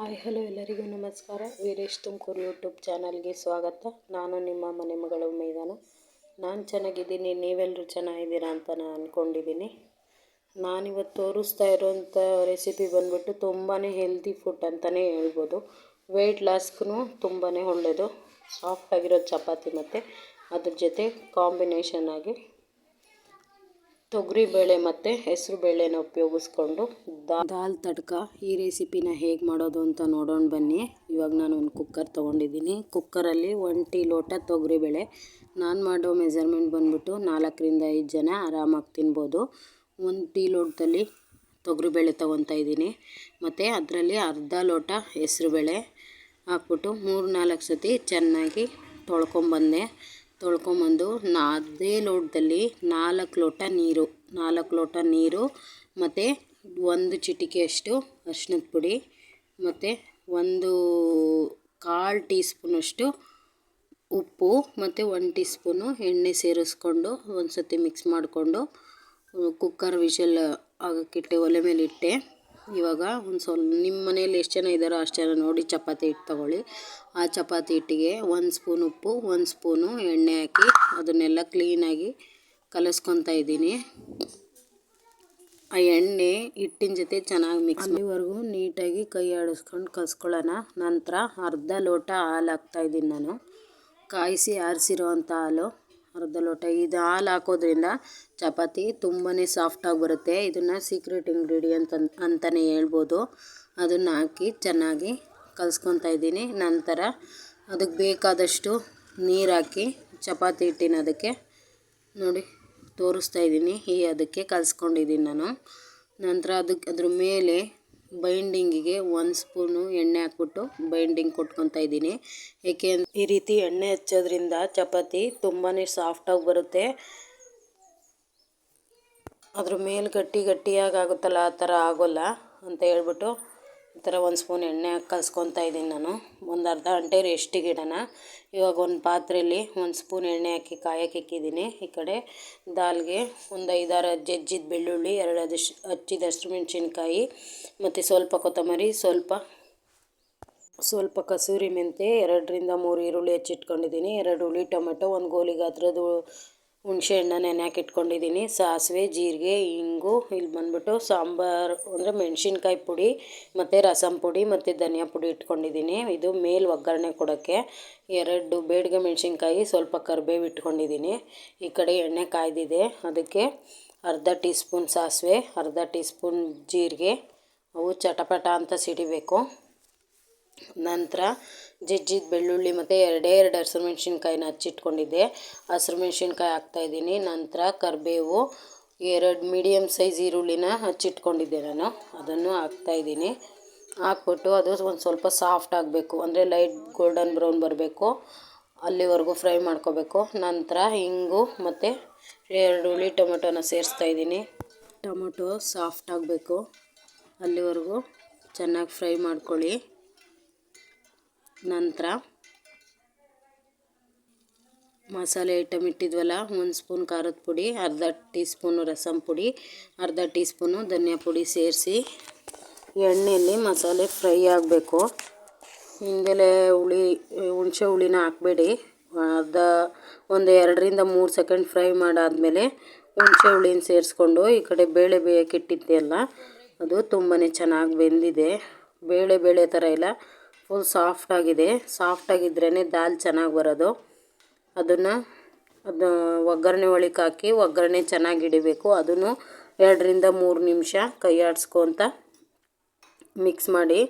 Hi, hello ಎಲ್ಲರಿಗೂ ನಮಸ್ಕಾರ. Veeresh Tumakuru YouTube ಚಾನಲ್ಗೆ ಸ್ವಾಗತ. ನಾನು ನಿಮ್ಮ ಮನೆ ಮಗಳು ಮೈದಾನ. ನಾನು ಚೆನ್ನಾಗಿದ್ದೀನಿ ನೀವೆಲ್ಲರೂ ಚೆನ್ನಾಗಿದ್ದೀರಾ ಅಂತ ನಾನು ಅಂದ್ಕೊಂಡಿದ್ದೀನಿ ನಾನಿವತ್ತು ತೋರಿಸ್ತಾ ಇರೋಂಥ ರೆಸಿಪಿ ಬಂದ್ಬಿಟ್ಟು ತುಂಬಾ ಹೆಲ್ದಿ ಫುಡ್ ಅಂತಲೇ ಹೇಳ್ಬೋದು. ವೆಯ್ಟ್ ಲಾಸ್ಗೂ ತುಂಬಾ ಒಳ್ಳೆಯದು ಸಾಫ್ಟಾಗಿರೋ ಚಪಾತಿ ಮತ್ತು ಅದ್ರ ಜೊತೆ ಕಾಂಬಿನೇಷನ್ ಆಗಿ ತೊಗರಿಬೇಳೆ ಮತ್ತು ಹೆಸರು ಬೇಳೆನ ಉಪಯೋಗಿಸ್ಕೊಂಡು ದಾಲ್ ತಡ್ಕ ಈ ರೆಸಿಪಿನ ಹೇಗೆ ಮಾಡೋದು ಅಂತ ನೋಡೋಣ ಬನ್ನಿ. ಇವಾಗ ನಾನು ಒಂದು ಕುಕ್ಕರ್ ತೊಗೊಂಡಿದ್ದೀನಿ. ಕುಕ್ಕರಲ್ಲಿ ಒಂದು ಟೀ ಲೋಟ ತೊಗರಿಬೇಳೆ ನಾನು ಮಾಡೋ ಮೆಜರ್ಮೆಂಟ್ ಬಂದ್ಬಿಟ್ಟು ನಾಲ್ಕರಿಂದ ಐದು ಜನ ಆರಾಮಾಗಿ ತಿನ್ಬೋದು. ಒಂದು ಟೀ ಲೋಟದಲ್ಲಿ ತೊಗರಿಬೇಳೆ ತೊಗೊತಾ ಇದ್ದೀನಿ. ಮತ್ತು ಅದರಲ್ಲಿ ಅರ್ಧ ಲೋಟ ಹೆಸರುಬೇಳೆ ಹಾಕ್ಬಿಟ್ಟು ಮೂರು ನಾಲ್ಕು ಸತಿ ಚೆನ್ನಾಗಿ ತೊಳ್ಕೊಂಬಂದೆ. ತೊಳ್ಕೊಂಬಂದು ನಾ ಅದೇ ಲೋಟದಲ್ಲಿ ನಾಲ್ಕು ಲೋಟ ನೀರು, ನಾಲ್ಕು ಲೋಟ ನೀರು ಮತ್ತು ಒಂದು ಚಿಟಿಕೆಯಷ್ಟು ಅರ್ಶಿನದ ಪುಡಿ ಮತ್ತು ಒಂದು ಕಾಲು ಟೀ ಸ್ಪೂನಷ್ಟು ಉಪ್ಪು ಮತ್ತು ಒಂದು ಟೀ ಸ್ಪೂನು ಎಣ್ಣೆ ಸೇರಿಸ್ಕೊಂಡು ಒಂದು ಸತಿ ಮಿಕ್ಸ್ ಮಾಡಿಕೊಂಡು ಕುಕ್ಕರ್ ವಿಷಲ್ ಆಗೋಕ್ಕಿಟ್ಟೆ ಒಲೆ ಮೇಲೆ ಇಟ್ಟೆ. ಇವಾಗ ಒಂದು ಸ್ವಲ್ಪ ನಿಮ್ಮ ಮನೇಲಿ ಎಷ್ಟು ಜನ ಇದ್ದಾರೋ ಅಷ್ಟು ಜನ ನೋಡಿ ಚಪಾತಿ ಹಿಟ್ಟು ತೊಗೊಳ್ಳಿ. ಆ ಚಪಾತಿ ಹಿಟ್ಟಿಗೆ ಒಂದು ಸ್ಪೂನ್ ಉಪ್ಪು, ಒಂದು ಸ್ಪೂನು ಎಣ್ಣೆ ಹಾಕಿ ಅದನ್ನೆಲ್ಲ ಕ್ಲೀನಾಗಿ ಕಲಸ್ಕೊತಾ ಇದ್ದೀನಿ. ಆ ಎಣ್ಣೆ ಹಿಟ್ಟಿನ ಜೊತೆ ಚೆನ್ನಾಗಿ ಮಿಕ್ಸ್ ಅಲ್ಲಿವರೆಗೂ ನೀಟಾಗಿ ಕೈ ಆಡಿಸ್ಕೊಂಡು ಕಲ್ಸ್ಕೊಳ್ಳೋಣ. ನಂತರ ಅರ್ಧ ಲೋಟ ಹಾಲು ಹಾಕ್ತಾಯಿದ್ದೀನಿ ನಾನು. ಕಾಯಿಸಿ ಆರಿಸಿರೋ ಅಂಥ ಹಾಲು. ಅರ್ಧ ಲೋಟ ಇದು ಹಾಲು ಹಾಕೋದ್ರಿಂದ ಚಪಾತಿ ತುಂಬಾ ಸಾಫ್ಟಾಗಿ ಬರುತ್ತೆ. ಇದನ್ನು ಸೀಕ್ರೆಟ್ ಇಂಗ್ರೀಡಿಯಂಟ್ ಅಂತ ಅಂತಲೇ ಹೇಳ್ಬೋದು. ಅದನ್ನು ಹಾಕಿ ಚೆನ್ನಾಗಿ ಕಲಿಸ್ಕೊತಾ ಇದ್ದೀನಿ. ನಂತರ ಅದಕ್ಕೆ ಬೇಕಾದಷ್ಟು ನೀರು ಹಾಕಿ ಚಪಾತಿ ಹಿಟ್ಟಿನ ಅದಕ್ಕೆ ನೋಡಿ ತೋರಿಸ್ತಾ ಇದ್ದೀನಿ. ಈ ಅದಕ್ಕೆ ಕಲಿಸ್ಕೊಂಡಿದ್ದೀನಿ ನಾನು. ನಂತರ ಅದಕ್ಕೆ ಅದ್ರ ಮೇಲೆ ಬೈಂಡಿಂಗಿಗೆ ಒಂದು ಸ್ಪೂನು ಎಣ್ಣೆ ಹಾಕ್ಬಿಟ್ಟು ಬೈಂಡಿಂಗ್ ಕೊಟ್ಕೊತಾ ಇದ್ದೀನಿ. ಏಕೆ ಈ ರೀತಿ ಎಣ್ಣೆ ಹಚ್ಚೋದ್ರಿಂದ ಚಪಾತಿ ತುಂಬಾ ಸಾಫ್ಟಾಗಿ ಬರುತ್ತೆ. ಅದ್ರ ಮೇಲೆ ಗಟ್ಟಿ ಗಟ್ಟಿಯಾಗಿ ಆಗುತ್ತಲ್ಲ, ಆ ಥರ ಆಗೋಲ್ಲ ಅಂತ ಹೇಳ್ಬಿಟ್ಟು ಈ ಥರ ಒಂದು ಸ್ಪೂನ್ ಎಣ್ಣೆ ಹಾಕಿ ಕಲ್ಸ್ಕೊತಾ ಇದ್ದೀನಿ ನಾನು. ಒಂದು ಅರ್ಧ ಗಂಟೆ ರೆಸ್ಟಿಗೆ ಇಡೋಣ. ಇವಾಗ ಒಂದು ಪಾತ್ರೆಯಲ್ಲಿ ಒಂದು ಸ್ಪೂನ್ ಎಣ್ಣೆ ಹಾಕಿ ಕಾಯಕ್ಕೆ ಇಕ್ಕಿದ್ದೀನಿ. ಈ ಕಡೆ ದಾಲ್ಗೆ ಒಂದು ಐದಾರು ಜಜ್ಜಿದ ಬೆಳ್ಳುಳ್ಳಿ, ಎರಡು ಹಚ್ಚಿದ ಹಸಿರು ಮೆಣಸಿನ್ಕಾಯಿ ಮತ್ತು ಸ್ವಲ್ಪ ಕೊತ್ತಂಬರಿ, ಸ್ವಲ್ಪ ಸ್ವಲ್ಪ ಕಸೂರಿ ಮೆಂತೆ, ಎರಡರಿಂದ ಮೂರು ಈರುಳ್ಳಿ ಹೆಚ್ಚಿಟ್ಕೊಂಡಿದ್ದೀನಿ. ಎರಡು ಹುಳಿ ಟೊಮೆಟೊ, ಒಂದು ಗೋಲಿ ಗಾತ್ರದ ಹುಣಸೆ ಹಣ್ಣು ನೆನೆಯಾಕೆ ಇಟ್ಕೊಂಡಿದ್ದೀನಿ. ಸಾಸಿವೆ, ಜೀರಿಗೆ, ಇಂಗು ಇಲ್ಲಿ ಬಂದ್ಬಿಟ್ಟು ಸಾಂಬಾರು ಅಂದರೆ ಮೆಣಸಿನ್ಕಾಯಿ ಪುಡಿ, ಮತ್ತು ರಸಂ ಪುಡಿ, ಮತ್ತು ಧನಿಯಾ ಪುಡಿ ಇಟ್ಕೊಂಡಿದ್ದೀನಿ. ಇದು ಮೇಲೆ ಒಗ್ಗರಣೆ ಕೊಡೋಕ್ಕೆ. ಎರಡು ಬೇಡಿಗೆ ಮೆಣಸಿನ್ಕಾಯಿ, ಸ್ವಲ್ಪ ಕರಿಬೇವು ಇಟ್ಕೊಂಡಿದ್ದೀನಿ. ಈ ಕಡೆ ಎಣ್ಣೆ ಕಾಯ್ದಿದೆ. ಅದಕ್ಕೆ ಅರ್ಧ ಟೀ ಸ್ಪೂನ್ ಸಾಸಿವೆ, ಅರ್ಧ ಟೀ ಸ್ಪೂನ್ ಜೀರಿಗೆ. ಅವು ಚಟಪಟ ಅಂತ ಸಿಡಿಬೇಕು. ನಂತರ ಜಜ್ಜಿದ ಬೆಳ್ಳುಳ್ಳಿ ಮತ್ತು ಎರಡೇ ಎರಡು ಹಸಿರು ಮೆಣಸಿನ್ಕಾಯಿನ ಹಚ್ಚಿಟ್ಕೊಂಡಿದ್ದೆ. ಹಸಿರು ಮೆಣಸಿನ್ಕಾಯಿ ಹಾಕ್ತಾಯಿದ್ದೀನಿ ನಂತರ ಕರಿಬೇವು, ಎರಡು ಮೀಡಿಯಮ್ ಸೈಜ್ ಈರುಳ್ಳಿನ ಹಚ್ಚಿಟ್ಕೊಂಡಿದ್ದೆ ನಾನು. ಅದನ್ನು ಹಾಕ್ತಾಯಿದ್ದೀನಿ ಹಾಕ್ಬಿಟ್ಟು ಅದು ಒಂದು ಸ್ವಲ್ಪ ಸಾಫ್ಟ್ ಆಗಬೇಕು. ಅಂದರೆ ಲೈಟ್ ಗೋಲ್ಡನ್ ಬ್ರೌನ್ ಬರಬೇಕು. ಅಲ್ಲಿವರೆಗೂ ಫ್ರೈ ಮಾಡ್ಕೋಬೇಕು. ನಂತರ ಹಿಂಗು ಮತ್ತು ಎರಡು ಹುಳಿ ಟೊಮೆಟೊನ ಸೇರಿಸ್ತಾಯಿದ್ದೀನಿ ಟೊಮೆಟೊ ಸಾಫ್ಟ್ ಆಗಬೇಕು. ಅಲ್ಲಿವರೆಗೂ ಚೆನ್ನಾಗಿ ಫ್ರೈ ಮಾಡ್ಕೊಳ್ಳಿ. ನಂತರ ಮಸಾಲೆ ಐಟಮ್ ಇಟ್ಟಿದ್ವಲ್ಲ, ಒಂದು ಸ್ಪೂನ್ ಖಾರದ ಪುಡಿ, ಅರ್ಧ ಟೀ ಸ್ಪೂನು ರಸಂ ಪುಡಿ, ಅರ್ಧ ಟೀ ಸ್ಪೂನು ಧನಿಯಾ ಪುಡಿ ಸೇರಿಸಿ ಎಣ್ಣೆಯಲ್ಲಿ ಮಸಾಲೆ ಫ್ರೈ ಆಗಬೇಕು. ಹಿಂದೆಲೆ ಹುಳಿ, ಹುಣಸೆ ಹುಳಿನ ಹಾಕಬೇಡಿ. ಅರ್ಧ, ಒಂದು ಎರಡರಿಂದ ಮೂರು ಸೆಕೆಂಡ್ ಫ್ರೈ ಮಾಡಾದಮೇಲೆ ಹುಣಸೆ ಹುಳಿನ ಸೇರಿಸ್ಕೊಂಡು ಈ ಕಡೆ ಬೇಳೆ ಬೇಯಕ್ಕೆ ಇಟ್ಟಿದ್ದೆಲ್ಲ ಅದು ತುಂಬಾ ಚೆನ್ನಾಗಿ ಬೆಂದಿದೆ. ಬೇಳೆ ಬೇಳೆ ಥರ ಇಲ್ಲ ಫುಲ್ ಸಾಫ್ಟಾಗಿದೆ ಸಾಫ್ಟಾಗಿದ್ರೇ ದಾಲ್ ಚೆನ್ನಾಗಿ ಬರೋದು. ಅದನ್ನು ಅದು ಒಗ್ಗರಣೆ ಒಳಗೆ ಹಾಕಿ ಒಗ್ಗರಣೆ ಚೆನ್ನಾಗಿ ಹಿಡಿಬೇಕು. ಅದನ್ನು ಎರಡರಿಂದ ಮೂರು ನಿಮಿಷ ಕೈ ಆಡಿಸ್ಕೊತ ಮಿಕ್ಸ್ ಮಾಡಿ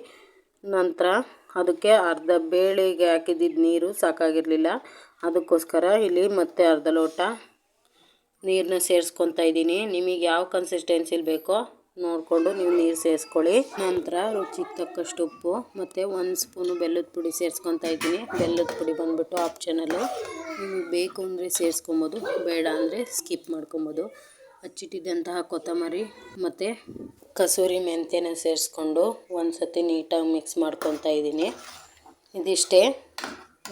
ನಂತರ ಅದಕ್ಕೆ ಅರ್ಧ ಬೇಳೆಗೆ ಹಾಕಿದ್ದಿದ್ದು ನೀರು ಸಾಕಾಗಿರಲಿಲ್ಲ. ಅದಕ್ಕೋಸ್ಕರ ಇಲ್ಲಿ ಮತ್ತೆ ಅರ್ಧ ಲೋಟ ನೀರನ್ನ ಸೇರಿಸ್ಕೊತಾ ಇದ್ದೀನಿ. ನಿಮಗೆ ಯಾವ ಕನ್ಸಿಸ್ಟೆನ್ಸಿಲಿ ಬೇಕೋ ನೋಡಿಕೊಂಡು ನೀವು ನೀರು ಸೇರಿಸ್ಕೊಳ್ಳಿ. ನಂತರ ರುಚಿಗೆ ತಕ್ಕಷ್ಟು ಉಪ್ಪು ಮತ್ತು ಒಂದು ಸ್ಪೂನು ಬೆಲ್ಲದ ಪುಡಿ ಸೇರಿಸ್ಕೊತಾ ಇದ್ದೀನಿ. ಬೆಲ್ಲದ ಪುಡಿ ಬಂದುಬಿಟ್ಟು ಆಪ್ಷನಲ್ಲು ನೀವು ಬೇಕು ಅಂದರೆ ಸೇರಿಸ್ಕೊಬೋದು, ಬೇಡ ಅಂದರೆ ಸ್ಕಿಪ್ ಮಾಡ್ಕೊಬೋದು. ಹಚ್ಚಿಟ್ಟಿದ್ದಂತಹ ಕೊತ್ತಂಬರಿ ಮತ್ತು ಕಸೂರಿ ಮೆಂತ್ಯನ ಸೇರಿಸ್ಕೊಂಡು ಒಂದು ಸತಿ ನೀಟಾಗಿ ಮಿಕ್ಸ್ ಮಾಡ್ಕೊತಾ ಇದ್ದೀನಿ. ಇದಿಷ್ಟೇ.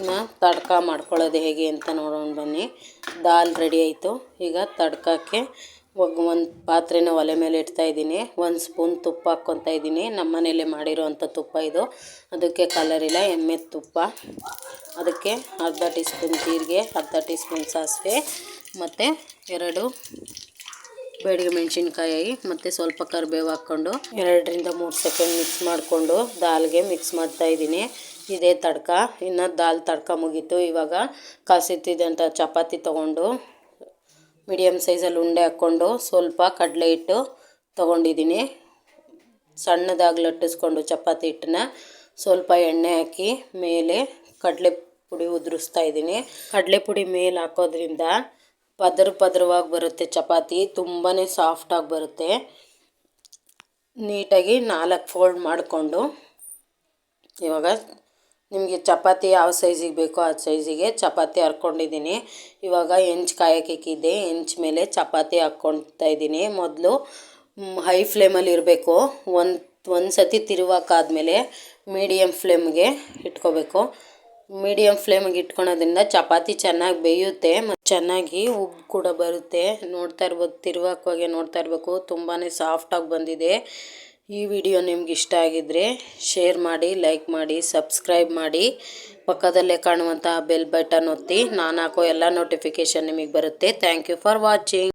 ನಾ ತಡ್ಕ ಮಾಡ್ಕೊಳ್ಳೋದು ಹೇಗೆ ಅಂತ ನೋಡೋಣ ಬನ್ನಿ. ದಾಲ್ ರೆಡಿ ಆಯಿತು. ಈಗ ತಡ್ಕಕ್ಕೆ ಒಗ್ ಒಂದು ಪಾತ್ರೆನ ಒಲೆ ಮೇಲೆ ಇಡ್ತಾ ಇದ್ದೀನಿ. ಒಂದು ಸ್ಪೂನ್ ತುಪ್ಪ ಹಾಕ್ಕೊತಾ ಇದ್ದೀನಿ. ನಮ್ಮ ಮನೇಲೆ ಮಾಡಿರೋವಂಥ ತುಪ್ಪ ಇದು. ಅದಕ್ಕೆ ಕಲರ್ ಇಲ್ಲ, ಎಮ್ಮೆ ತುಪ್ಪ. ಅದಕ್ಕೆ ಅರ್ಧ ಟೀ ಸ್ಪೂನ್ ಜೀರಿಗೆ, ಅರ್ಧ ಟೀ ಸ್ಪೂನ್ ಸಾಸಿವೆ, ಮತ್ತು ಎರಡು ಬೇಡಿಗೆ ಮೆಣಸಿನ್ಕಾಯಿ, ಮತ್ತು ಸ್ವಲ್ಪ ಕರಿಬೇವು ಹಾಕ್ಕೊಂಡು ಎರಡರಿಂದ ಮೂರು ಸೆಕೆಂಡ್ ಮಿಕ್ಸ್ ಮಾಡಿಕೊಂಡು ದಾಲ್ಗೆ ಮಿಕ್ಸ್ ಮಾಡ್ತಾ ಇದ್ದೀನಿ. ಇದೇ ತಡ್ಕ. ಇನ್ನು ದಾಲ್ ತಡ್ಕ ಮುಗೀತು. ಇವಾಗ ಕಾಸಿತ್ತಿದ್ದಂಥ ಚಪಾತಿ ತೊಗೊಂಡು ಮೀಡಿಯಮ್ ಸೈಜಲ್ಲಿ ಉಂಡೆ ಹಾಕ್ಕೊಂಡು ಸ್ವಲ್ಪ ಕಡಲೆ ಹಿಟ್ಟು ತೊಗೊಂಡಿದ್ದೀನಿ. ಸಣ್ಣದಾಗಿ ಲಟ್ಟಿಸ್ಕೊಂಡು ಚಪಾತಿ ಹಿಟ್ಟನ್ನ ಸ್ವಲ್ಪ ಎಣ್ಣೆ ಹಾಕಿ ಮೇಲೆ ಕಡಲೆ ಪುಡಿ ಉದುರಿಸ್ತಾ ಇದ್ದೀನಿ. ಕಡಲೆ ಪುಡಿ ಮೇಲೆ ಹಾಕೋದ್ರಿಂದ ಪದ್ರ ಪದರವಾಗಿ ಬರುತ್ತೆ ಚಪಾತಿ ತುಂಬಾ ಸಾಫ್ಟಾಗಿ ಬರುತ್ತೆ. ನೀಟಾಗಿ ನಾಲ್ಕು ಫೋಲ್ಡ್ ಮಾಡಿಕೊಂಡು ಇವಾಗ ನಿಮಗೆ ಚಪಾತಿ ಯಾವ ಸೈಜಿಗೆ ಬೇಕೋ ಆ ಸೈಜಿಗೆ ಚಪಾತಿ ಹರ್ಕೊಂಡಿದ್ದೀನಿ. ಇವಾಗ ಹೆಂಚು ಕಾಯಕ್ಕೆ ಇಕ್ಕಿದ್ದೆ ಹೆಂಚ್ ಮೇಲೆ ಚಪಾತಿ ಹಾಕ್ಕೊಳ್ತಾ ಇದ್ದೀನಿ. ಮೊದಲು ಹೈ ಫ್ಲೇಮಲ್ಲಿ ಇರಬೇಕು. ಒಂದು ಒಂದು ಸತಿ ತಿರುವಾಕಾದ್ಮೇಲೆ ಮೀಡಿಯಮ್ ಫ್ಲೇಮ್ಗೆ ಇಟ್ಕೋಬೇಕು. ಮೀಡಿಯಮ್ ಫ್ಲೇಮಿಗೆ ಇಟ್ಕೊಳೋದ್ರಿಂದ ಚಪಾತಿ ಚೆನ್ನಾಗಿ ಬೇಯುತ್ತೆ ಮತ್ತು ಚೆನ್ನಾಗಿ ಉಬ್ಬು ಕೂಡ ಬರುತ್ತೆ. ನೋಡ್ತಾ ಇರ್ಬೋದು ತಿರುವಾಕವಾಗೆ ನೋಡ್ತಾ ಇರಬೇಕು. ತುಂಬಾ ಸಾಫ್ಟಾಗಿ ಬಂದಿದೆ. ಈ ವಿಡಿಯೋ ನಿಮ್ಗೆ ಇಷ್ಟ ಆಗಿದ್ರೆ ಶೇರ್ ಮಾಡಿ ಲೈಕ್ ಮಾಡಿ ಸಬ್ಸ್ಕ್ರೈಬ್ ಮಾಡಿ. ಪಕ್ಕದಲ್ಲೇ ಕಾಣುವಂತಹ ಬೆಲ್ ಬಟನ್ ಒತ್ತಿ. ನಾನು ಹಾಕೋ ಎಲ್ಲ ನೋಟಿಫಿಕೇಶನ್ ನಿಮಗೆ ಬರುತ್ತೆ. Thank you for watching